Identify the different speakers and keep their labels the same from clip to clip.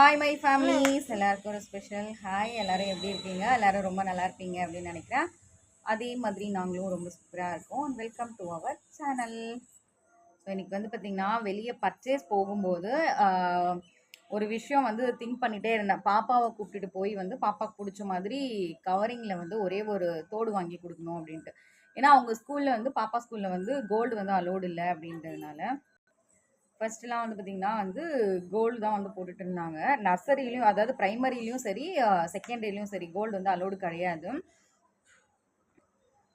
Speaker 1: Hi my families எல்லாருக்கும் ஒரு special hi எல்லாரும் எப்படி இருக்கீங்க? எல்லாரும் ரொம்ப நல்லா இருப்பீங்க அப்படின்னு நினைக்கிறேன். அதே மாதிரி நாங்களும் ரொம்ப சூப்பராக இருக்கோம். Welcome to our channel so இன்னைக்கு வந்து பார்த்திங்கன்னா வெளியே பர்ச்சேஸ் போகும்போது ஒரு விஷயம் வந்து திங்க் பண்ணிகிட்டே இருந்தேன். பாப்பாவை கூப்பிட்டுட்டு போய் வந்து பாப்பாவுக்கு பிடிச்ச மாதிரி கவரிங்கில் வந்து ஒரே ஒரு தோடு வாங்கி கொடுக்கணும் அப்படின்ட்டு. ஏன்னா அவங்க ஸ்கூலில் வந்து பாப்பா ஸ்கூலில் வந்து கோல்டு வந்து அலோடு இல்லை அப்படின்றதுனால. ஃபர்ஸ்ட்லாம் வந்து பார்த்திங்கன்னா வந்து கோல்டு தான் வந்து போட்டுட்டு இருந்தாங்க நர்சரிலையும் அதாவது ப்ரைமரிலையும் சரி செகண்டரிலையும் சரி கோல்டு வந்து அலோடு கிடையாது.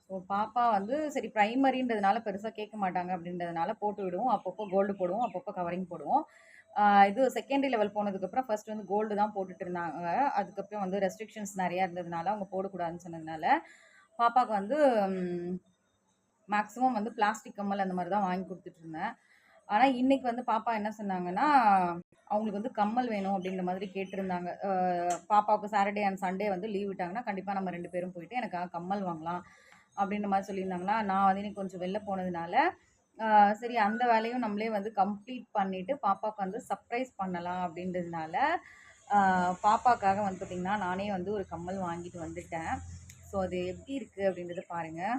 Speaker 1: ஸோ பாப்பா வந்து சரி ப்ரைமரின்றதுனால பெருசாக கேட்க மாட்டாங்க அப்படின்றதுனால போட்டு விடுவோம். அப்பப்போ கோல்டு போடுவோம் அப்பப்போ கவரிங் போடுவோம். இது செகண்டரி லெவல் போனதுக்கப்புறம் ஃபர்ஸ்ட் வந்து கோல்டு தான் போட்டுட்டு இருந்தாங்க அதுக்கப்புறம் வந்து ரெஸ்ட்ரிக்ஷன்ஸ் நிறையா இருந்ததுனால அவங்க போடக்கூடாதுன்னு சொன்னதுனால பாப்பாவுக்கு வந்து மேக்ஸிமம் வந்து பிளாஸ்டிக் கம்மல் அந்த மாதிரி தான் வாங்கி கொடுத்துட்டு இருந்தேன் ஆனால் இன்னைக்கு வந்து பாப்பா என்ன சொன்னாங்கன்னா அவங்களுக்கு வந்து கம்மல் வேணும் அப்படின்ற மாதிரி கேட்டிருந்தாங்க. பாப்பாவுக்கு சாட்டர்டே அண்ட் சண்டே வந்து லீவ் விட்டாங்கன்னா கண்டிப்பாக நம்ம ரெண்டு பேரும் போயிட்டு எனக்கு கம்மல் வாங்கலாம். அப்படின்ற மாதிரி சொல்லியிருந்தாங்கன்னா நான் வந்து இன்னைக்கு கொஞ்சம் வெளில போனதுனால சரி அந்த வேலையும் நம்மளே வந்து கம்ப்ளீட் பண்ணிவிட்டு பாப்பாவுக்கு வந்து சர்ப்ரைஸ் பண்ணலாம் அப்படின்றதுனால பாப்பாக்காக வந்து பார்த்திங்கன்னா நானே வந்து ஒரு கம்மல் வாங்கிட்டு வந்துட்டேன். ஸோ அது எப்படி இருக்குது அப்படின்றத பாருங்கள்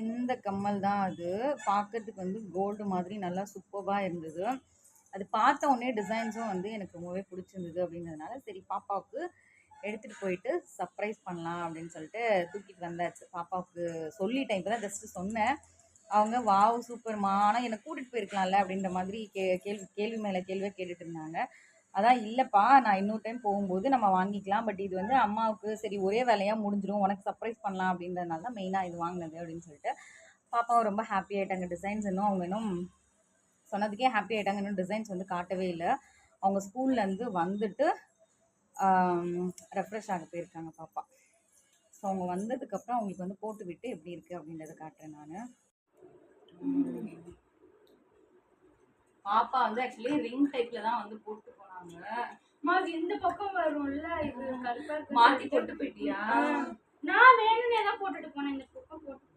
Speaker 1: இந்த கம்மல் தான் அது. பார்க்கறதுக்கு வந்து கோல்டு மாதிரி நல்லா சூப்பராக இருந்தது. அது பார்த்த உடனே டிசைன்ஸும் வந்து எனக்கு ரொம்பவே பிடிச்சிருந்தது அப்படிங்கிறதுனால சரி பாப்பாவுக்கு எடுத்துகிட்டு போயிட்டு சர்ப்ரைஸ் பண்ணலாம் அப்படின்னு சொல்லிட்டு தூக்கிட்டு வந்தாச்சு. பாப்பாவுக்கு சொல்லிட்டேன் இப்போ தான் ஜஸ்ட்டு சொன்னேன். அவங்க வாவ் சூப்பர்மா ஆனால் என்னை கூட்டிகிட்டு போயிருக்கலாம்ல? அப்படின்ற மாதிரி கே கேள்வி கேள்வி மேலே கேள்வியாக கேட்டுட்டு இருந்தாங்க. அதான் இல்லைப்பா நான் இன்னொரு டைம் போகும்போது நம்ம வாங்கிக்கலாம். பட் இது வந்து அம்மாவுக்கு சரி ஒரே வேலையாக முடிஞ்சிடும் உனக்கு சர்ப்ரைஸ் பண்ணலாம் அப்படின்றதுனால தான் மெயினாக இது வாங்கினது அப்படின்னு சொல்லிட்டு பாப்பாவும் ரொம்ப ஹாப்பி ஆகிட்டாங்க டிசைன்ஸ் இன்னும் அவங்க இன்னும் சொன்னதுக்கே ஹாப்பி ஆகிட்டாங்க இன்னும் டிசைன்ஸ் வந்து காட்டவே இல்லை. அவங்க ஸ்கூல்லேருந்து வந்துட்டு ரெஃப்ரெஷ் ஆக போயிருக்காங்க பாப்பா. ஸோ அவங்க வந்ததுக்கப்புறம் அவங்களுக்கு வந்து போட்டு விட்டு எப்படி இருக்குது அப்படின்றத காட்டுறேன் நான். பாப்பா வந்து ஆக்சுவலி ரிங் டைப்பில் தான் வந்து போட்டு
Speaker 2: மாது இந்த பக்கம் வரும்ல இது கருப்பா.
Speaker 1: மாத்தி போட்டு போயிட்டியா?
Speaker 2: நான் வேணும்னே தான் போட்டுட்டு போனேன். இந்த பக்கம் போட்டு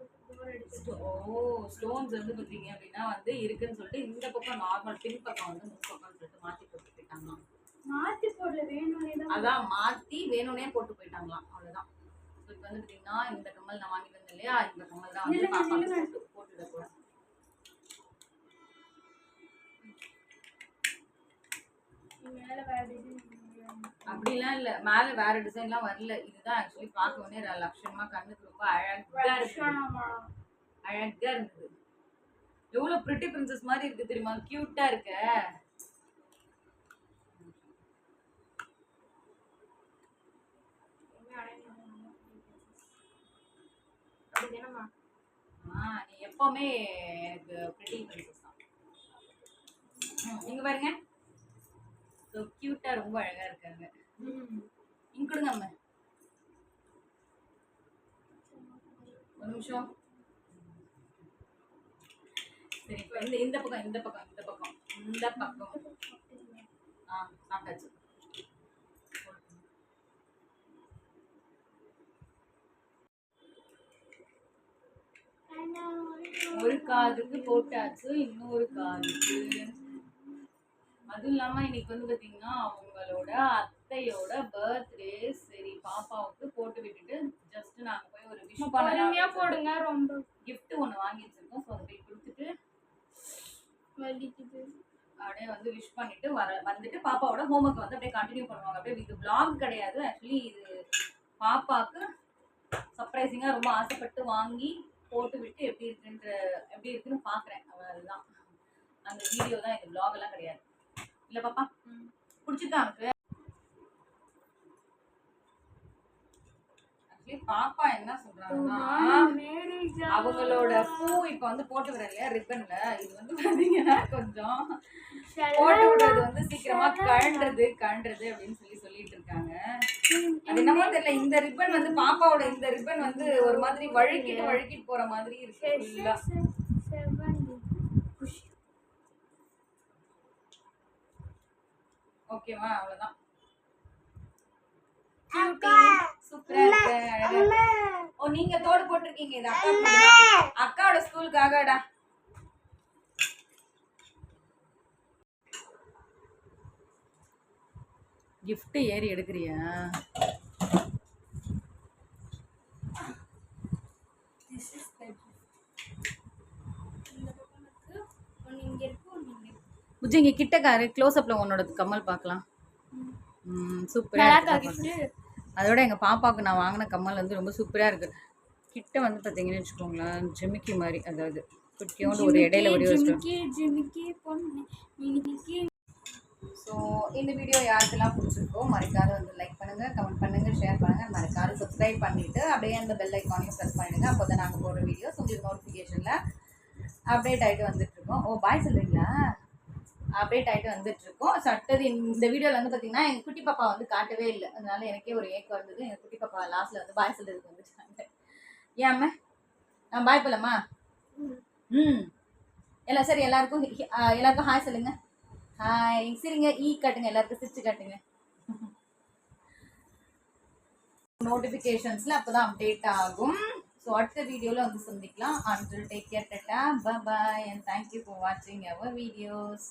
Speaker 1: ஓ ஸ்டோன்ஸ் வந்து பார்த்தீங்க அப்படின்னா வந்து இருக்குன்னு சொல்லிட்டு இந்த பக்கம் நார்மல் பின் பக்கம் வந்து முன் பக்கம்னு சொல்லிட்டு மாத்தி போட்டு போயிட்டாங்களாம்
Speaker 2: மாத்தி போடல வேணும்னே தான்
Speaker 1: அதான் மாத்தி வேணும்னே போட்டு போயிட்டாங்களாம். அவ்வளவுதான். இப்போ வந்து பார்த்தீங்கன்னா இந்த கம்மல் நான் வாங்கிட்டு வந்தேன் இல்லையா? இந்த கம்மல் தான் வந்து போட்டுட போறேன். அப்படிலாம் இல்ல. மேல வேற டிசைன்லாம் வரல. இதுதான் ஆக்சுவலி பார்க்க உடனே லட்சணமா கண்ணுக்கு ரொம்ப அழகா இருக்கு. அழகா இருந்தது எவ்வளவு பிரிட்டி பிரின்சஸ் மாதிரி இருக்கு தெரியுமா? கியூட்டா இருக்க. நீ எப்பவுமே எனக்கு பிரிட்டி பிரின்சஸ் தான். ம், இங்க பாருங்க. ஸோ கியூட்டா ரொம்ப அழகா இருக்காங்க. இங்க கொடுங்க அம்மா. ஒரு நிமிஷம். சரி இப்போ இந்த இந்த பக்கம் இந்த பக்கம் இந்த பக்கம். இந்த பக்கம். ஆ சாப்பிட்டாச்சு. ஒரு காதுக்கு போட்டாச்சு இன்னொரு காதுக்கு. அதுவும் இல்லாம இன்னைக்கு வந்து பாத்தீங்கன்னா அவங்களோட அத்தையோட பர்த்டே சரி பாப்பாவுக்கு போட்டு விட்டுட்டு ஜஸ்ட் நாங்க போய் ஒரு விஷ்
Speaker 2: பொறுமையா
Speaker 1: பண்ணலாம்
Speaker 2: போடுங்க ரொம்ப.
Speaker 1: gift ஒன்று வாங்கி வச்சிருக்கோம். ஸோ அதை போய் கொடுத்துட்டு அப்படியே வந்து விஷ் பண்ணிட்டு வர வந்துட்டு பாப்பாவோட ஹோம்ஒர்க் வந்து அப்படியே கண்டினியூ பண்ணுவாங்க. அப்படியே இது vlog கிடையாது. ஆக்சுவலி இது பாப்பாக்கு சர்ப்ரைசிங்காக ரொம்ப ஆசைப்பட்டு வாங்கி போட்டு விட்டு எப்படி இருக்குன்ற எப்படி இருக்குன்னு பார்க்குறேன் அதுதான் அந்த வீடியோ தான் இது vlog எல்லாம் கிடையாது. இல்லை பாப்பா. பிடிச்சிருக்கா ஆக்சுவலி பாப்பா என்ன சொல்றாங்கன்னா அவங்களோட பூ இப்ப வந்து போட்டு வரேன் இல்லையா ரிப்பன்ல இது வந்து பாத்தீங்கன்னா கொஞ்சம் போட்டு விடுறது வந்து சீக்கிரமா கழன்றது கழன்றது அப்படின்னு சொல்லி சொல்லிட்டு இருக்காங்க. அது என்னமோ தெரியல இந்த ரிப்பன் வந்து பாப்பாவோட இந்த ரிப்பன் வந்து ஒரு மாதிரி வழுக்கிட்டு வழுக்கிட்டு போற மாதிரி இருக்கு ஓகேவா? அவ்வளவுதான். ஓ நீங்க தோடு போட்டிருக்கீங்க இது அக்கா? அக்காவோட ஸ்கூலுக்காகடா. Gift ஏறி எடுக்கிறியா
Speaker 2: திஸ் இஸ் த இந்த பக்கம் இருக்கு ஒன்று இங்கே இருக்கு ஒன்று இங்கே இருக்கு
Speaker 1: புஜி இங்க கிட்ட காரு க்ளோஸ் அப்ல உன்னோட கம்மல் பார்க்கலாம். ம் சூப்பரா
Speaker 2: நல்லா
Speaker 1: இருக்கு
Speaker 2: இருக்கா
Speaker 1: பாப்பா.
Speaker 2: gift?
Speaker 1: அதோட எங்க பாப்பாவுக்கு நான் வாங்கின கம்மல் வந்து ரொம்ப சூப்பரா இருக்கு. கிட்ட வந்து பாத்தீங்கன்னு வச்சுக்கோங்களேன் ஜிமிக்கி மாதிரி அதாவது குட்டியோண்டு ஒரு இடையில ஒரு ஸோ இந்த வீடியோ யாருக்கெல்லாம் பிடிச்சிருக்கோ மறக்காத வந்து லைக் பண்ணுங்க கமெண்ட் பண்ணுங்க ஷேர் பண்ணுங்க மறக்காத சப்ஸ்கிரைப் பண்ணிட்டு அப்படியே அந்த பெல் ஐக்கானையும் ப்ரெஸ் பண்ணிடுங்க. அப்போ தான் நாங்கள் போடுற வீடியோஸ் உங்களுக்கு நோட்டிஃபிகேஷனில் அப்டேட் ஆகிட்டு வந்துட்டு இருக்கோம். ஓ பாய் சொல்றீங்களா? அப்டேட் ஆகிட்டு வந்துட்டு இருக்கோம் ஸோ அடுத்தது இந்த வீடியோவில் வந்து பார்த்தீங்கன்னா எங்கள் குட்டி பாப்பா வந்து காட்டவே இல்லை. அதனால எனக்கே ஒரு ஏக்கம் இருந்தது எங்கள் குட்டி பாப்பா லாஸ்ட்டில் வந்து பாய் சொல்றதுக்கு வந்துட்டாங்க. ஏன் நான் பாய் போலாமா ம். எல்லாம் சரி எல்லாருக்கும் எல்லாருக்கும் ஹாய் சொல்லுங்க. ஹாய் சரிங்க. ஈ e காட்டுங்க. எல்லாருக்கும் சிரிச்சு காட்டுங்க. நோட்டிஃபிகேஷன்ஸில் அப்போ தான் அப்டேட் ஆகும். ஸோ அடுத்த வீடியோவில் வந்து சந்திக்கலாம். And take care tata bye and thank you for வாட்சிங் அவர் வீடியோஸ்